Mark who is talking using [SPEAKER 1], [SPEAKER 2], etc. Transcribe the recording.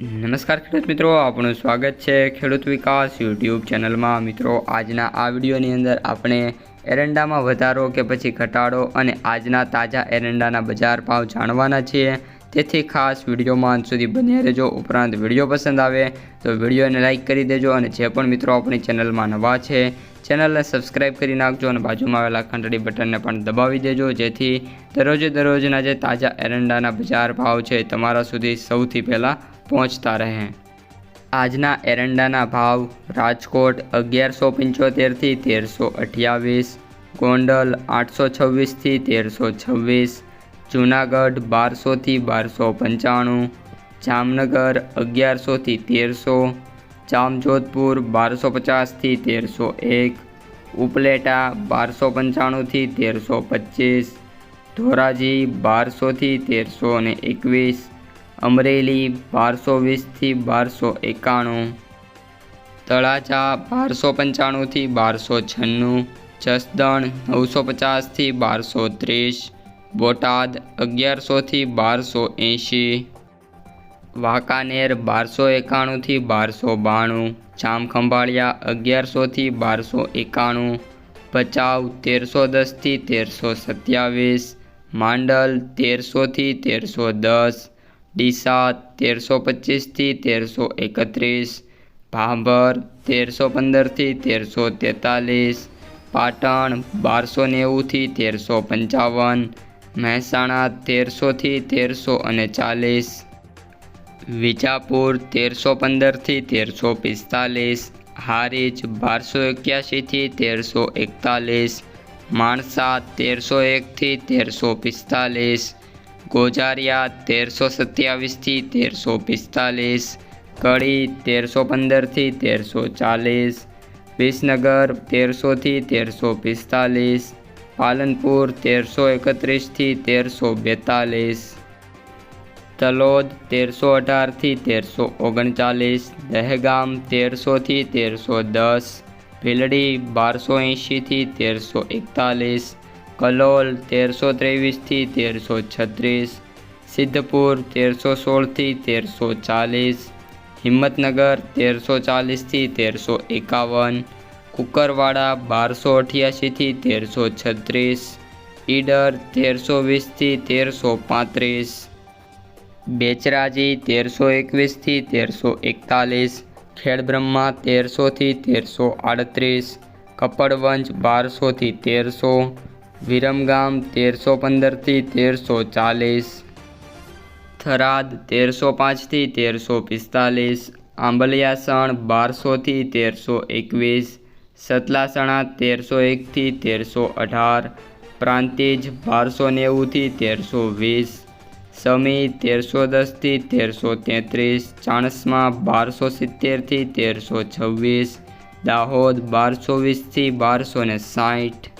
[SPEAKER 1] નમસ્કાર ખેડૂત મિત્રો આપણું સ્વાગત છે ખેડૂત વિકાસ યુટ્યુબ ચેનલમાં. મિત્રો, આજના આ વિડીયોની અંદર આપણે એરંડામાં વધારો કે પછી ઘટાડો અને આજના તાજા એરંડાના બજાર ભાવ જાણવાના છીએ. તેથી ખાસ વિડીયોમાં અંત સુધી બન્યા રહેજો. ઉપરાંત વીડિયો પસંદ આવે તો વિડીયોને લાઇક કરી દેજો અને જે પણ મિત્રો આપણી ચેનલમાં નવા છે, ચેનલને સબસ્ક્રાઇબ કરી નાખજો અને બાજુમાં આવેલા ઘંટડી બટનને પણ દબાવી દેજો. જેથી દરરોજે દરરોજના જે તાજા એરંડાના બજાર ભાવ છે, તમારા સુધી સૌથી પહેલાં પહોંચતા રહે. આજના એરંડાના ભાવ રાજકોટ અગિયારસો પંચોતેરથી તેરસો અઠ્યાવીસ, ગોંડલ આઠસો છવ્વીસથી તેરસો છવ્વીસ, જૂનાગઢ બારસોથી બારસો પંચાણું, જામનગર અગિયારસોથી તેરસો, જામજોધપુર બારસો પચાસથી તેરસો એક, ઉપલેટા બારસો પંચાણુંથી તેરસો પચીસ, ધોરાજી બારસોથી તેરસો ને એકવીસ અમરેલી બારસો વીસથી બારસો એકાણું. તળાજા બારસો પંચાણુંથી બારસો છન્નું. જસદણ નવસો પચાસથી બારસો ત્રીસ. બોટાદ અગિયારસોથી બારસો એંશી. વાંકાનેર બારસો એકાણુંથી બારસો બાણું. જામખંભાળિયા અગિયારસોથી બારસો એકાણું. ભચાઉ તેરસો દસથી તેરસો સત્યાવીસ. માંડલ તેરસોથી તેરસો દસ. ડીસા તેરસો પચીસથી તેરસો એકત્રીસ, ભાંભર તેરસો પંદરથી તેરસો તેતાલીસ, પાટણ બારસો નેવુંથી તેરસો પંચાવન, મહેસાણા તેરસોથી તેરસો અને ચાલીસ, વિજાપુર તેરસો પંદરથી તેરસો પિસ્તાલીસ, હારીજ બારસો એક્યાસીથી તેરસો એકતાલીસ, માણસા તેરસો એકથી તેરસો પિસ્તાલીસ ગોજારિયા તેરસો સત્યાવીસથી તેરસો પિસ્તાલીસ કડી તેરસો પંદરથી તેરસો ચાલીસ વિસનગર તેરસોથી તેરસો પિસ્તાલીસ પાલનપુર તેરસો એકત્રીસથી તેરસો બેતાલીસ તલોદ તેરસો અઢારથી તેરસો ઓગણચાલીસ દહેગામ તેરસોથી તેરસો દસ ભીલડી બારસો એંશીથી તેરસો એકતાલીસ કલોલ તેરસો ત્રેવીસથી તેરસો છત્રીસ, સિદ્ધપુર તેરસો સોળથી તેરસો ચાલીસ, હિંમતનગર તેરસો ચાલીસથી તેરસો એકાવન, કુકરવાડા બારસો અઠ્યાસીથી તેરસો છત્રીસ, ઈડર તેરસો વીસથી તેરસો પાંત્રીસ, બેચરાજી તેરસો એકવીસથી તેરસો એકતાલીસ, ખેડબ્રહ્મા તેરસોથી તેરસો આડત્રીસ, કપડવંજ બારસોથી તેરસો વિરમગામ તેરસો પંદરથી તેરસો ચાલીસ. થરાદ તેરસો પાંચથી તેરસો પિસ્તાલીસ. આંબલિયાસણ બારસોથી તેરસો એકવીસ. સતલાસણા તેરસો એકથી તેરસો અઢાર. પ્રાંતિજ બારસો નેવુંથી તેરસો વીસ. સમી તેરસો દસથી તેરસો તેત્રીસ. ચાણસમાં બારસો સિત્તેરથી તેરસો છવ્વીસ. દાહોદ બારસો વીસથી બારસો ને સાઠ.